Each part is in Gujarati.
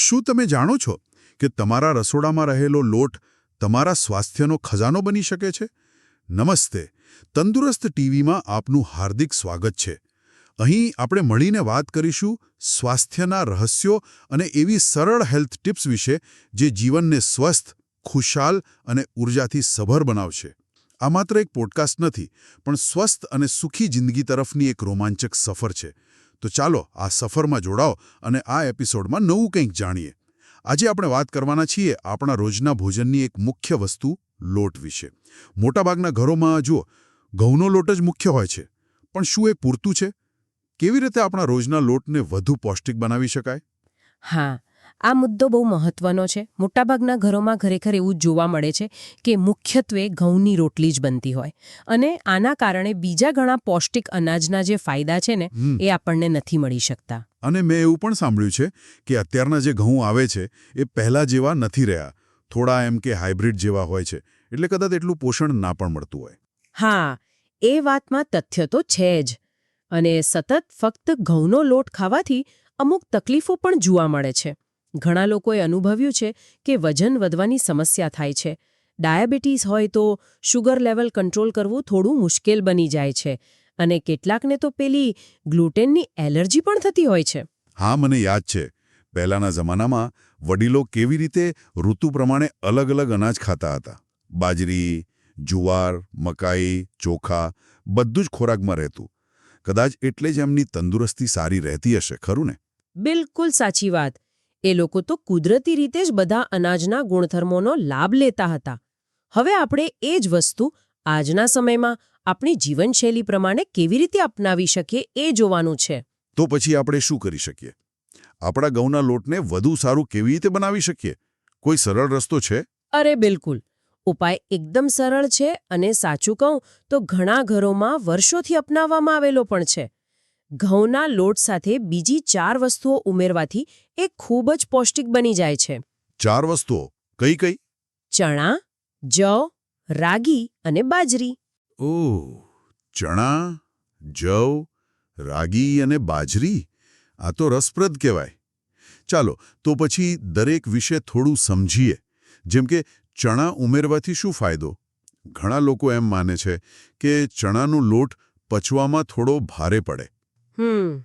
શું તમે જાણો છો કે તમારા રસોડામાં રહેલો લોટ તમારા સ્વાસ્થ્યનો ખજાનો બની શકે છે? નમસ્તે, તંદુરસ્ત ટીવીમાં આપનું હાર્દિક સ્વાગત છે. અહીં આપણે મળીને વાત કરીશું સ્વાસ્થ્યના રહસ્યો અને એવી સરળ હેલ્થ ટિપ્સ વિશે જે જીવનને સ્વસ્થ, ખુશાલ અને ઉર્જાથી સભર બનાવશે. આ માત્ર એક પોડકાસ્ટ નથી, પણ સ્વસ્થ અને સુખી જિંદગી તરફની એક રોમાંચક સફર છે. તો ચાલો આ સફરમાં જોડાઓ અને આ એપિસોડમાં નવું કંઈક જાણીએ. આજે આપણે વાત કરવાના છીએ આપણા રોજના ભોજનની એક મુખ્ય વસ્તુ, લોટ વિશે. મોટાભાગના ઘરોમાં જુઓ, ઘઉંનો લોટ જ મુખ્ય હોય છે. પણ શું એ પૂરતું છે? કેવી રીતે આપણા રોજના લોટને વધુ પૌષ્ટિક બનાવી શકાય? હા આ મુદ્દો બહુ મહત્વનો છે. મોટાભાગના ઘરોમાં ખરેખર એવું જોવા મળે છે કે મુખ્યત્વે ઘઉંની રોટલી જ બનતી હોય. અને આના કારણે બીજા ઘણા પૌષ્ટિક અનાજના જે ફાયદા છે ને એ આપણને નથી મળી શકતા. અને મેં એવું પણ સાંભળ્યું છે કે અત્યારના જે ઘઉં આવે છે એ પહેલાં જેવા નથી રહ્યા. થોડા એમ કે હાઇબ્રિડ જેવા હોય છે. એટલે કદાચ એટલું પોષણ ના પણ મળતું હોય. હા એ વાતમાં તથ્ય તો છે જ. અને સતત ફક્ત ઘઉંનો લોટ ખાવાથી અમુક તકલીફો પણ જોવા મળે છે. ઘણા લોકોએ અનુભવ્યું છે કે વજન વધવાની સમસ્યા થાય છે. ડાયાબિટીસ હોય તો શુગર લેવલ કંટ્રોલ કરવું થોડું મુશ્કેલ બની જાય છે અને કેટલાકને તો પેલી ગ્લુટેનની એલર્જી પણ થતી હોય છે. હા મને યાદ છે. પહેલાંના જમાનામાં વડીલો કેવી રીતે ઋતુ પ્રમાણે અલગ અલગ અનાજ ખાતા હતા. બાજરી જુવાર મકાઈ ચોખા બધું જ ખોરાકમાં રહેતું. કદાચ એટલે જ એમની તંદુરસ્તી સારી રહેતી હશે ખરું ને? બિલકુલ સાચી વાત. એ લોકો તો કુદરતી રીતે જ બધા અનાજના ગુણધર્મોનો લાભ લેતા હતા. હવે આપણે એ જ વસ્તુ આજના સમયમાં આપણી જીવનશૈલી પ્રમાણે કેવી રીતે અપનાવી શકીએ એ જોવાનું છે. તો પછી આપણે શું કરી શકીએ? આપણા ઘઉંના લોટને વધુ સારું કેવી રીતે બનાવી શકીએ? કોઈ સરળ રસ્તો છે? અરે બિલકુલ. ઉપાય એકદમ સરળ છે અને સાચું કહું તો ઘણા ઘરોમાં વર્ષોથી અપનાવવામાં આવેલો પણ છે. ઘઉંના લોટ સાથે બીજી ચાર વસ્તુઓ ઉમેરવાથી એ ખૂબ જ પૌષ્ટિક બની જાય છે. ચાર વસ્તુઓ? કઈ કઈ? ચણા જવ રાગી અને બાજરી. ઓહ ચણા જવ રાગી અને બાજરી? આ તો રસપ્રદ કહેવાય. ચાલો તો પછી દરેક વિશે થોડું સમજીએ. જેમ કે ચણા ઉમેરવાથી શું ફાયદો? ઘણા લોકો એમ માને છે કે ચણાનો લોટ પચવામાં થોડો ભારે પડે. હમ,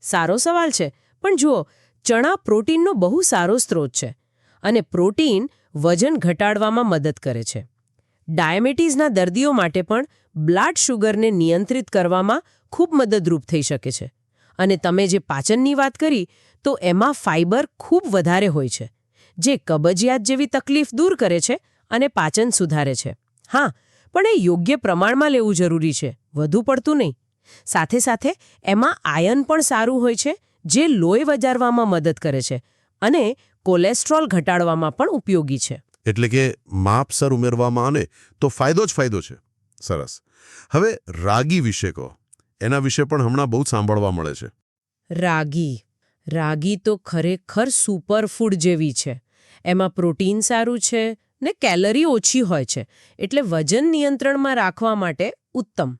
સારો સવાલ છે. પણ જુઓ, ચણા પ્રોટીનનો બહુ સારો સ્ત્રોત છે અને પ્રોટીન વજન ઘટાડવામાં મદદ કરે છે. ડાયાબિટીસના દર્દીઓ માટે પણ બ્લડ શુગરને નિયંત્રિત કરવામાં ખૂબ મદદરૂપ થઈ શકે છે. અને તમે જે પાચનની વાત કરી, તો એમાં ફાઇબર ખૂબ વધારે હોય છે, જે કબજિયાત જેવી તકલીફ દૂર કરે છે અને પાચન સુધારે છે. હા, પણ એ યોગ્ય પ્રમાણમાં લેવું જરૂરી છે, વધુ પડતું નહીં. સાથે સાથે એમાં આયન પણ સારું હોય છે જે લોહી વજારવામાં મદદ કરે છે અને કોલેસ્ટ્રોલ ઘટાડવામાં પણ ઉપયોગી છે. એટલે કે માપસર ઉમેરવામાં આવે તો ફાયદો જ ફાયદો છે. સરસ. હવે રાગી વિશે કહો. એના વિશે પણ હમણાં બહુ સાંભળવા મળે છે. રાગી. રાગી તો ખરેખર સુપરફૂડ જેવી છે. એમાં પ્રોટીન સારું છે ને કેલરી ઓછી હોય છે. એટલે વજન નિયંત્રણમાં રાખવા માટે ઉત્તમ.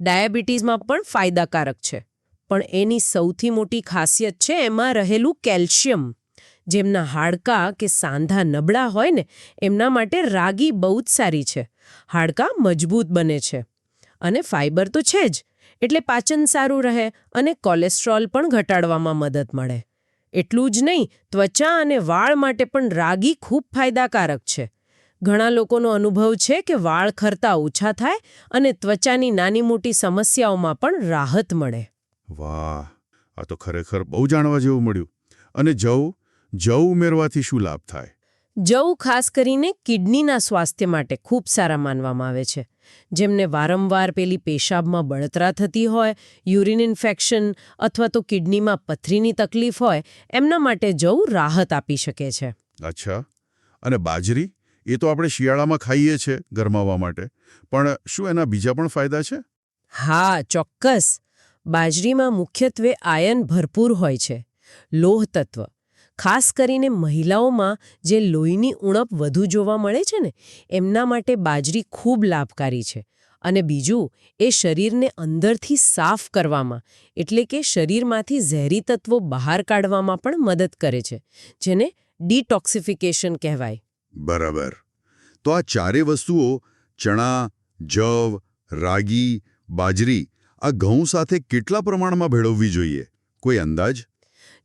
ડાયાબિટીસમાં પણ ફાયદાકારક છે. પણ એની સૌથી મોટી ખાસિયત છે એમાં રહેલું કેલ્શિયમ. જેમના હાડકાં કે સાંધા નબળા હોય ને, એમના માટે રાગી બહુ જ સારી છે. હાડકાં મજબૂત બને છે. અને ફાઇબર તો છે જ, એટલે પાચન સારું રહે અને કોલેસ્ટ્રોલ પણ ઘટાડવામાં મદદ મળે. એટલું જ નહીં, ત્વચા અને વાળ માટે પણ રાગી ખૂબ ફાયદાકારક છે. ઘણા લોકોનો અનુભવ છે કે વાળ ખરતા ઓછા થાય અને ત્વચાની નાની મોટી સમસ્યાઓમાં પણ રાહત મળે. વાહ આ તો ખરેખર બહુ જાણવા જેવું મળ્યું. અને જવ જવ ઉમેરવાથી શું લાભ થાય? જવ ખાસ કરીને કિડનીના સ્વાસ્થ્ય માટે ખૂબ સારા માનવામાં આવે છે. જેમને વારંવાર પેલી પેશાબમાં બળતરા થતી હોય યુરિન ઇન્ફેક્શન અથવા તો કિડનીમાં પથરીની તકલીફ હોય એમના માટે જવ રાહત આપી શકે છે. અચ્છા. અને બાજરી? એ તો આપણે શિયાળામાં ખાઈએ છીએ ગરમાવા માટે. પણ શું એના બીજા પણ ફાયદા છે? હા, ચોક્કસ. બાજરીમાં મુખ્યત્વે આયન ભરપૂર હોય છે. લોહ તત્વ. ખાસ કરીને મહિલાઓમાં જે લોહીની ઉણપ વધુ જોવા મળે છે ને, એમના માટે બાજરી ખૂબ લાભકારી છે. અને બીજું, એ શરીરને અંદરથી સાફ કરવામાં, એટલે કે શરીરમાંથી ઝેરી તત્વો બહાર કાઢવામાં પણ મદદ કરે છે, જેને ડિટોક્સિફિકેશન કહેવાય. બરાબર. તો આ ચારે વસ્તુઓ ચણા જવ રાગી બાજરી આ ઘઉં સાથે કેટલા પ્રમાણમાં ભેળવવી જોઈએ? કોઈ અંદાજ?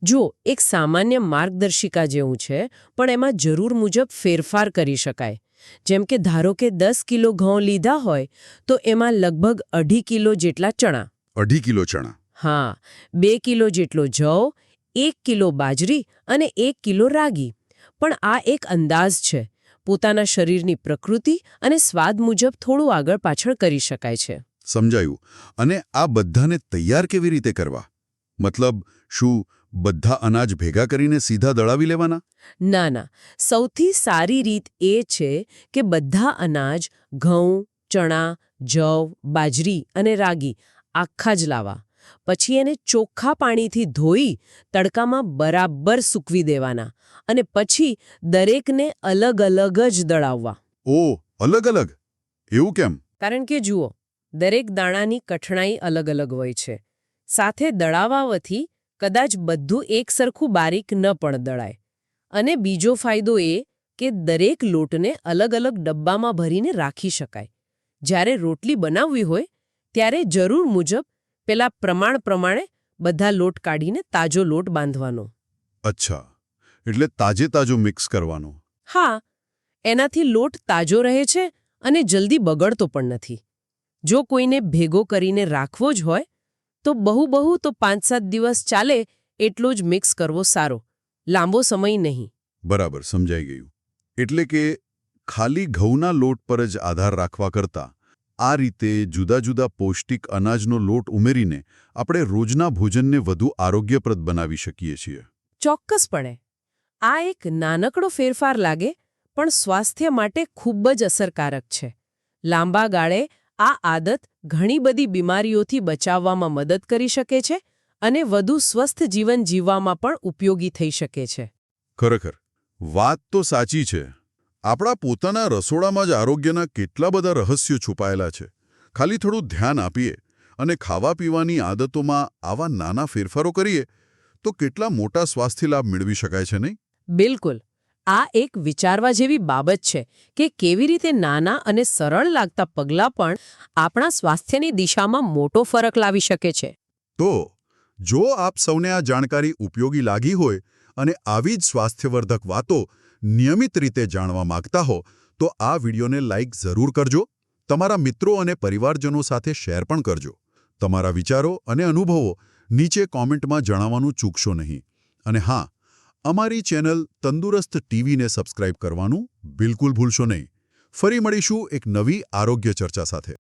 જો એક સામાન્ય માર્ગદર્શિકા જેવું છે પણ એમાં જરૂર મુજબ ફેરફાર કરી શકાય. જેમ કે ધારો કે દસ કિલો ઘઉં લીધા હોય તો એમાં લગભગ અઢી કિલો જેટલા ચણા. અઢી કિલો ચણા. હા બે કિલો જેટલો જવ એક કિલો બાજરી અને એક કિલો રાગી. પણ આ એક અંદાજ છે. પોતાના શરીરની પ્રકૃતિ અને સ્વાદ મુજબ થોડું આગળ પાછળ કરી શકાય છે. સમજાયું. અને આ બધાને તૈયાર કેવી રીતે કરવા? મતલબ શું બધા અનાજ ભેગા કરીને સીધા દળાવી લેવાના? ના ના. સૌથી સારી રીત એ છે કે બધા અનાજ ઘઉં ચણા જવ બાજરી અને રાગી આખા જ લાવવા પછી એને ચોખ્ખા પાણીથી ધોઈ તડકામાં બરાબર સૂકવી દેવાના અને પછી દરેકને અલગ અલગ જ દળાવવા. ઓ અલગ અલગ? એવું કેમ? કારણ કે જુઓ દરેક દાણાની કઠણાઈ અલગ અલગ હોય છે. સાથે દળાવાવથી કદાચ બધું એક સરખું બારીક ન પણ દળાય. અને બીજો ફાયદો એ કે દરેક લોટને અલગ અલગ ડબ્બામાં ભરીને રાખી શકાય. જ્યારે રોટલી બનાવવી હોય ત્યારે જરૂર મુજબ પેલા પ્રમાણ પ્રમાણે બધા લોટ કાઢીને તાજો લોટ બાંધવાનો. અચ્છા. એટલે તાજે તાજો મિક્સ કરવાનો. હા એનાથી લોટ તાજો રહે છે અને જલ્દી બગડતો પણ નથી. જો કોઈને ભેગો કરીને રાખવો જ હોય તો બહુ બહુ તો પાંચ સાત દિવસ ચાલે એટલો જ મિક્સ કરવો સારો. લાંબો સમય નહીં. બરાબર સમજાઈ ગયું. એટલે કે ખાલી ઘઉંના લોટ પર જ આધાર રાખવા કરતાં આ રીતે જુદા જુદા પૌષ્ટિક અનાજનો લોટ ઉમેરીને આપણે રોજના ભોજનને વધુ આરોગ્યપ્રદ બનાવી શકીએ છીએ. ચોક્કસપણે. આ એક નાનકડો ફેરફાર લાગે પણ સ્વાસ્થ્ય માટે ખૂબ જ અસરકારક છે. લાંબા ગાળે આ આદત ઘણી બધી બીમારીઓથી બચાવવામાં મદદ કરી શકે છે અને વધુ સ્વસ્થ જીવન જીવવામાં પણ ઉપયોગી થઈ શકે છે. ખરેખર વાત તો સાચી છે. આપણા પોતાના રસોડામાં જ આરોગ્યના કેટલા બધા રહસ્યો છુપાયેલા છે. ખાલી થોડું ધ્યાન આપીએ અને ખાવા પીવાની આદતોમાં આવા નાના ફેરફારો કરીએ તો કેટલા મોટા સ્વાસ્થ્ય લાભ મેળવી શકાય છે નહીં? બિલકુલ. આ એક વિચારવા જેવી બાબત છે કે કેવી રીતે નાના અને સરળ લાગતા પગલાં પણ આપણા સ્વાસ્થ્યની દિશામાં મોટો ફરક લાવી શકે છે. તો જો આપ સૌને આ જાણકારી ઉપયોગી લાગી હોય અને આવી જ સ્વાસ્થ્યવર્ધક વાતો નિયમિત રીતે જાણવા માંગતા હો, તો આ વિડીયોને લાઇક જરૂર કરજો, તમારા મિત્રો અને પરિવારજનો સાથે શેર પણ કરજો. તમારા વિચારો અને અનુભવો નીચે કોમેન્ટમાં જણાવવાનું ચૂકશો નહીં. અને હા, અમારી ચેનલ તંદુરસ્ત ટીવીને સબસ્ક્રાઇબ કરવાનું બિલકુલ ભૂલશો નહીં. ફરી મળીશું એક નવી આરોગ્ય ચર્ચા સાથે.